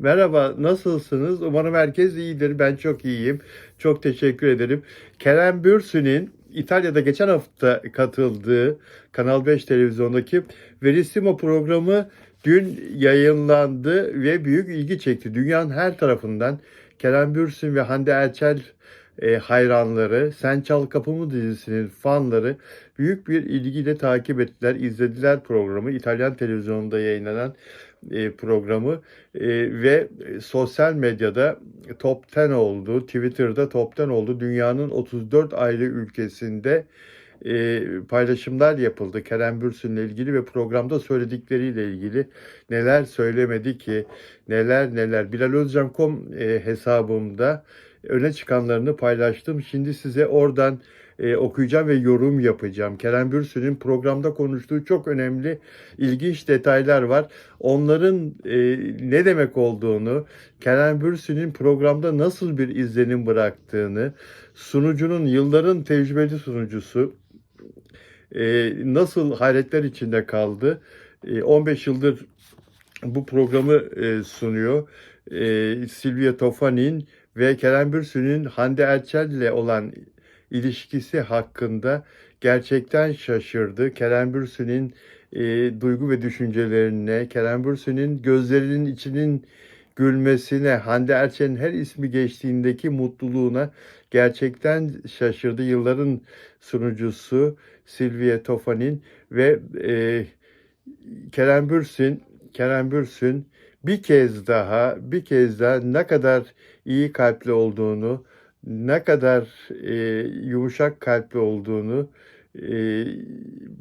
Merhaba, nasılsınız? Umarım herkes iyidir. Ben çok iyiyim. Çok teşekkür ederim. Kerem Bürsin'in İtalya'da geçen hafta katıldığı Kanal 5 televizyondaki Verissimo programı dün yayınlandı ve büyük ilgi çekti. Dünyanın her tarafından Kerem Bürsin ve Hande Erçel e, hayranları, Sen Çal Kapımı dizisinin fanları büyük bir ilgiyle takip ettiler, izlediler programı. İtalyan televizyonunda yayınlanan e, programı e, ve sosyal medyada top 10 oldu, Twitter'da top 10 oldu. Dünyanın 34 ayrı ülkesinde e, paylaşımlar yapıldı Kerem Bürsin'le ilgili ve programda söyledikleriyle ilgili neler söylemedi ki, neler neler. Bilalozcan.com e, hesabımda öne çıkanlarını paylaştım. Şimdi size oradan e, okuyacağım ve yorum yapacağım. Kerem Bürsin'in programda konuştuğu çok önemli, ilginç detaylar var. Onların e, ne demek olduğunu, Kerem Bürsin'in programda nasıl bir izlenim bıraktığını, sunucunun yılların tecrübeli sunucusu e, nasıl hayretler içinde kaldı. E, 15 yıldır bu programı e, sunuyor. E, Silvia Tofanin ve Kerem Bürsin'in Hande Erçel ile olan ilişkisi hakkında gerçekten şaşırdı. Kerem Bürsin'in e, duygu ve düşüncelerine, Kerem Bürsin'in gözlerinin içinin gülmesine, Hande Erçel'in her ismi geçtiğindeki mutluluğuna gerçekten şaşırdı. Yılların sunucusu Silvia Tofanin ve e, Kerem Bürsin, Kerem Bürsin bir kez daha, bir kez daha ne kadar iyi kalpli olduğunu, ne kadar e, yumuşak kalpli olduğunu e,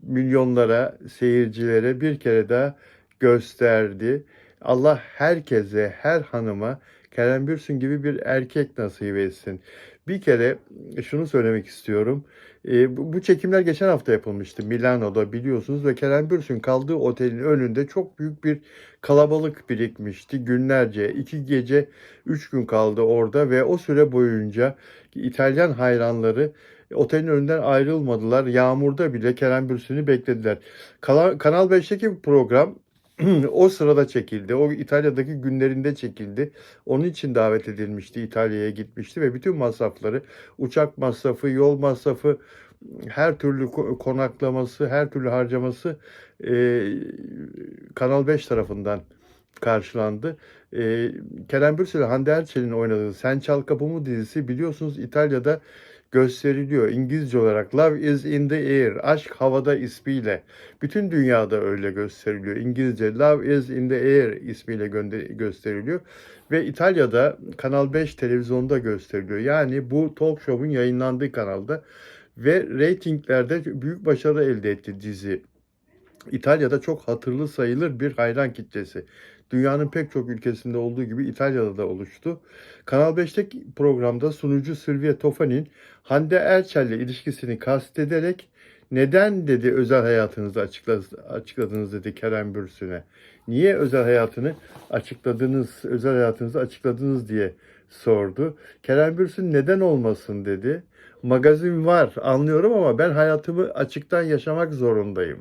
milyonlara, seyircilere bir kere daha gösterdi. Allah herkese, her hanıma Kerem Bürsin gibi bir erkek nasip etsin. Bir kere şunu söylemek istiyorum. E, bu, bu çekimler geçen hafta yapılmıştı Milano'da biliyorsunuz ve Kerem Bürsin kaldığı otelin önünde çok büyük bir kalabalık birikmişti. Günlerce, iki gece, üç gün kaldı orada ve o süre boyunca İtalyan hayranları otelin önünden ayrılmadılar. Yağmurda bile Kerem Bürsin'i beklediler. Kanal 5'teki program o sırada çekildi. O İtalya'daki günlerinde çekildi. Onun için davet edilmişti. İtalya'ya gitmişti ve bütün masrafları, uçak masrafı, yol masrafı, her türlü ko- konaklaması, her türlü harcaması e, Kanal 5 tarafından karşılandı. E, Kerem Bürsin ile Hande Erçel'in oynadığı Sen Çal Kapımı dizisi biliyorsunuz İtalya'da gösteriliyor. İngilizce olarak Love is in the air, aşk havada ismiyle. Bütün dünyada öyle gösteriliyor. İngilizce Love is in the air ismiyle gösteriliyor. Ve İtalya'da Kanal 5 televizyonda gösteriliyor. Yani bu talk show'un yayınlandığı kanalda ve reytinglerde büyük başarı elde etti dizi. İtalya'da çok hatırlı sayılır bir hayran kitlesi. Dünyanın pek çok ülkesinde olduğu gibi İtalya'da da oluştu. Kanal 5'teki programda sunucu Silvia Tofanin Hande Erçel'le ilişkisini kastederek neden dedi özel hayatınızı açıkladınız, dedi Kerem Bürsin'e. Niye özel hayatını açıkladınız, özel hayatınızı açıkladınız diye sordu. Kerem Bürsin neden olmasın dedi. Magazin var anlıyorum ama ben hayatımı açıktan yaşamak zorundayım.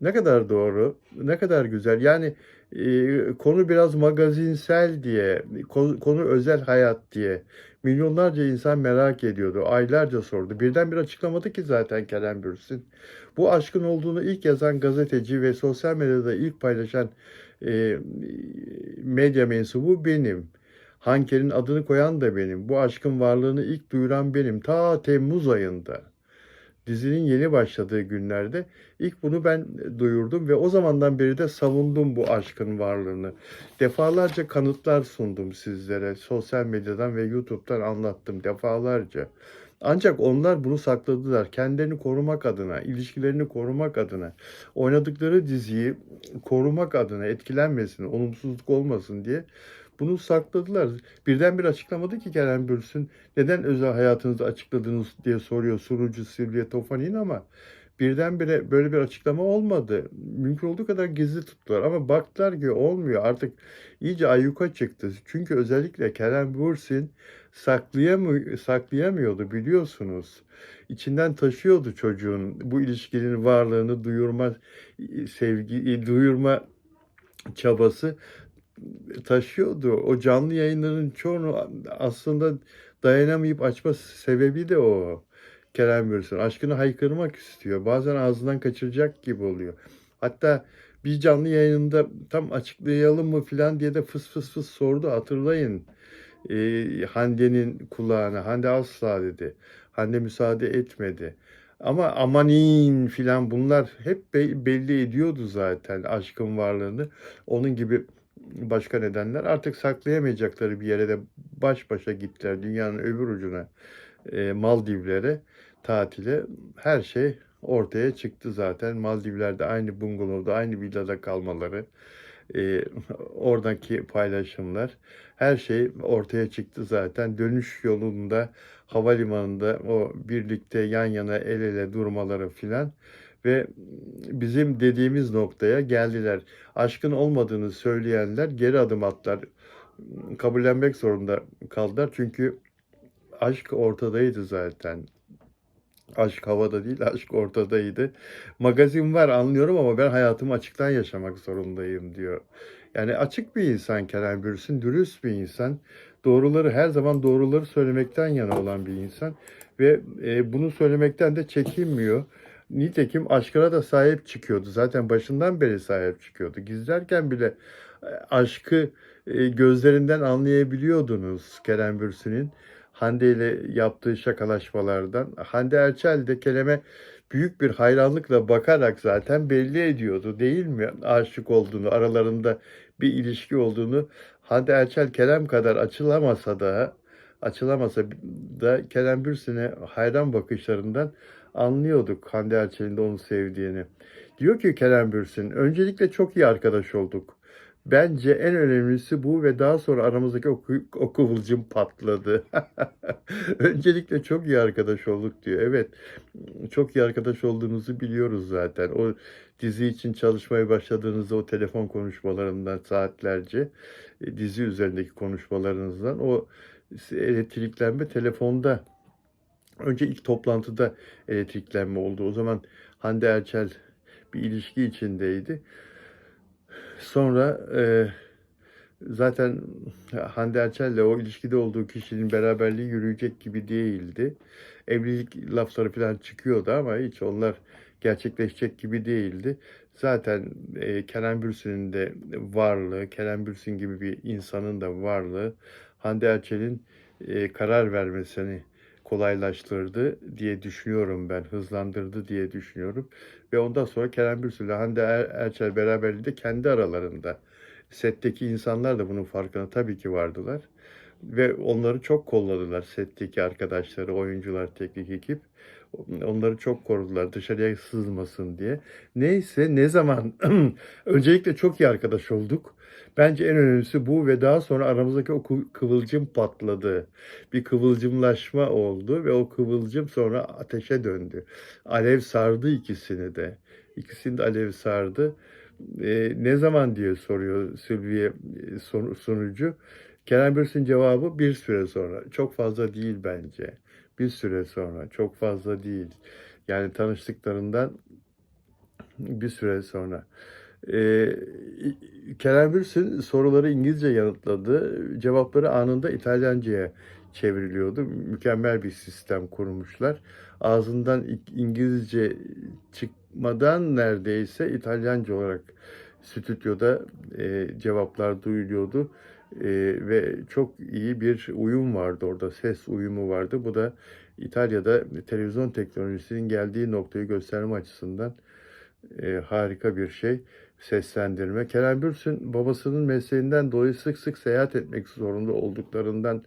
Ne kadar doğru, ne kadar güzel. Yani e, konu biraz magazinsel diye, konu, konu özel hayat diye. Milyonlarca insan merak ediyordu, aylarca sordu. Birdenbire açıklamadı ki zaten Kerem Bürsin. Bu aşkın olduğunu ilk yazan gazeteci ve sosyal medyada ilk paylaşan e, medya mensubu benim. Hanker'in adını koyan da benim. Bu aşkın varlığını ilk duyuran benim. Ta Temmuz ayında dizinin yeni başladığı günlerde ilk bunu ben duyurdum ve o zamandan beri de savundum bu aşkın varlığını. Defalarca kanıtlar sundum sizlere. Sosyal medyadan ve YouTube'dan anlattım defalarca. Ancak onlar bunu sakladılar. Kendilerini korumak adına, ilişkilerini korumak adına, oynadıkları diziyi korumak adına, etkilenmesin, olumsuzluk olmasın diye bunu sakladılar. Birdenbire açıklamadı ki Kerem Bürsin neden özel hayatınızı açıkladınız diye soruyor sunucu Silvia Tofanin ama birdenbire böyle bir açıklama olmadı. Mümkün olduğu kadar gizli tuttular ama baktılar ki olmuyor. Artık iyice ayyuka çıktı. Çünkü özellikle Kerem Bürsin saklayamı saklayamıyordu biliyorsunuz. İçinden taşıyordu çocuğun bu ilişkinin varlığını duyurma sevgi duyurma çabası taşıyordu. O canlı yayınların çoğunu aslında dayanamayıp açma sebebi de o. Kerem Bürsin. Aşkını haykırmak istiyor. Bazen ağzından kaçıracak gibi oluyor. Hatta bir canlı yayında tam açıklayalım mı falan diye de fıs fıs fıs sordu. Hatırlayın. Ee, Hande'nin kulağına. Hande asla dedi. Hande müsaade etmedi. Ama amanin filan bunlar hep be- belli ediyordu zaten aşkın varlığını. Onun gibi başka nedenler. Artık saklayamayacakları bir yere de baş başa gittiler. Dünyanın öbür ucuna e, Maldivlere tatile her şey ortaya çıktı zaten. Maldivler'de aynı bungalovda aynı villada kalmaları e, oradaki paylaşımlar her şey ortaya çıktı zaten. Dönüş yolunda havalimanında o birlikte yan yana el ele durmaları filan ve bizim dediğimiz noktaya geldiler. Aşkın olmadığını söyleyenler geri adım attılar. Kabullenmek zorunda kaldılar. Çünkü aşk ortadaydı zaten. Aşk havada değil, aşk ortadaydı. Magazin var anlıyorum ama ben hayatımı açıktan yaşamak zorundayım diyor. Yani açık bir insan Kerem Bürsin, dürüst bir insan. Doğruları her zaman doğruları söylemekten yana olan bir insan ve e, bunu söylemekten de çekinmiyor. Nitekim aşkına da sahip çıkıyordu. Zaten başından beri sahip çıkıyordu. Gizlerken bile e, aşkı e, gözlerinden anlayabiliyordunuz Kerem Bürsin'in. Hande ile yaptığı şakalaşmalardan. Hande Erçel de kelime büyük bir hayranlıkla bakarak zaten belli ediyordu değil mi? Aşık olduğunu, aralarında bir ilişki olduğunu. Hande Erçel Kerem kadar açılamasa da açılamasa da Kerem Bürsin'e hayran bakışlarından anlıyorduk Hande Erçel'in de onu sevdiğini. Diyor ki Kerem Bürsin, öncelikle çok iyi arkadaş olduk. Bence en önemlisi bu ve daha sonra aramızdaki o, o patladı. Öncelikle çok iyi arkadaş olduk diyor. Evet, çok iyi arkadaş olduğunuzu biliyoruz zaten. O dizi için çalışmaya başladığınızda o telefon konuşmalarından saatlerce, e, dizi üzerindeki konuşmalarınızdan o elektriklenme telefonda Önce ilk toplantıda elektriklenme oldu. O zaman Hande Erçel bir ilişki içindeydi. Sonra e, zaten Hande Erçel'le o ilişkide olduğu kişinin beraberliği yürüyecek gibi değildi. Evlilik lafları falan çıkıyordu ama hiç onlar gerçekleşecek gibi değildi. Zaten e, Kerem Bürsin'in de varlığı, Kerem Bürsin gibi bir insanın da varlığı Hande Erçel'in e, karar vermesini kolaylaştırdı diye düşünüyorum ben. Hızlandırdı diye düşünüyorum. Ve ondan sonra Kerem ile Hande Er- Erçel beraberliği de kendi aralarında. Setteki insanlar da bunun farkına tabii ki vardılar. Ve onları çok kolladılar setteki arkadaşları, oyuncular, teknik ekip. Onları çok korudular dışarıya sızmasın diye. Neyse ne zaman öncelikle çok iyi arkadaş olduk. Bence en önemlisi bu ve daha sonra aramızdaki o kı- kıvılcım patladı. Bir kıvılcımlaşma oldu ve o kıvılcım sonra ateşe döndü. Alev sardı ikisini de. İkisini de alev sardı. Ee, ne zaman diye soruyor Sülviye e, sunucu. Kerem Bürsin cevabı bir süre sonra. Çok fazla değil bence. Bir süre sonra. Çok fazla değil. Yani tanıştıklarından bir süre sonra. Ee, Kerem Bürsin soruları İngilizce yanıtladı. Cevapları anında İtalyanca'ya çevriliyordu. Mükemmel bir sistem kurmuşlar. Ağzından İngilizce çıkmadan neredeyse İtalyanca olarak stüdyoda e, cevaplar duyuluyordu. E, ve çok iyi bir uyum vardı orada. Ses uyumu vardı. Bu da İtalya'da televizyon teknolojisinin geldiği noktayı gösterme açısından e, harika bir şey seslendirme. Kerem Bürsin babasının mesleğinden dolayı sık sık seyahat etmek zorunda olduklarından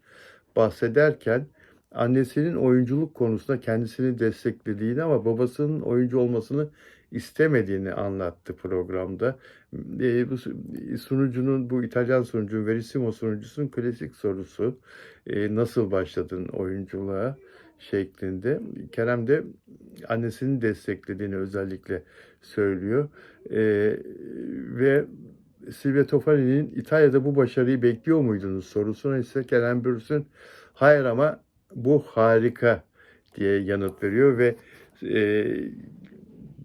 bahsederken annesinin oyunculuk konusunda kendisini desteklediğini ama babasının oyuncu olmasını istemediğini anlattı programda. E, bu su- sunucunun, bu İtalyan sunucunun, Verissimo sunucusunun klasik sorusu e, nasıl başladın oyunculuğa şeklinde. Kerem de annesinin desteklediğini özellikle söylüyor. Ee, ve Silvia Tofani'nin İtalya'da bu başarıyı bekliyor muydunuz sorusuna ise Kerem Bürsin hayır ama bu harika diye yanıt veriyor ve e,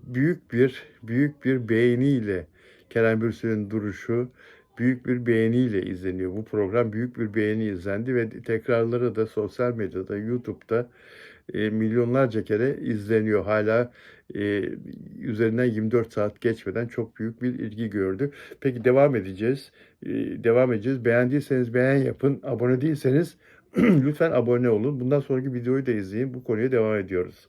büyük bir büyük bir beğeniyle Kerem Bürsin'in duruşu büyük bir beğeniyle izleniyor. Bu program büyük bir beğeni izlendi ve tekrarları da sosyal medyada, YouTube'da e, milyonlarca kere izleniyor. Hala e, üzerinden 24 saat geçmeden çok büyük bir ilgi gördü. Peki devam edeceğiz. E, devam edeceğiz. Beğendiyseniz beğen yapın. Abone değilseniz lütfen abone olun. Bundan sonraki videoyu da izleyin. Bu konuya devam ediyoruz.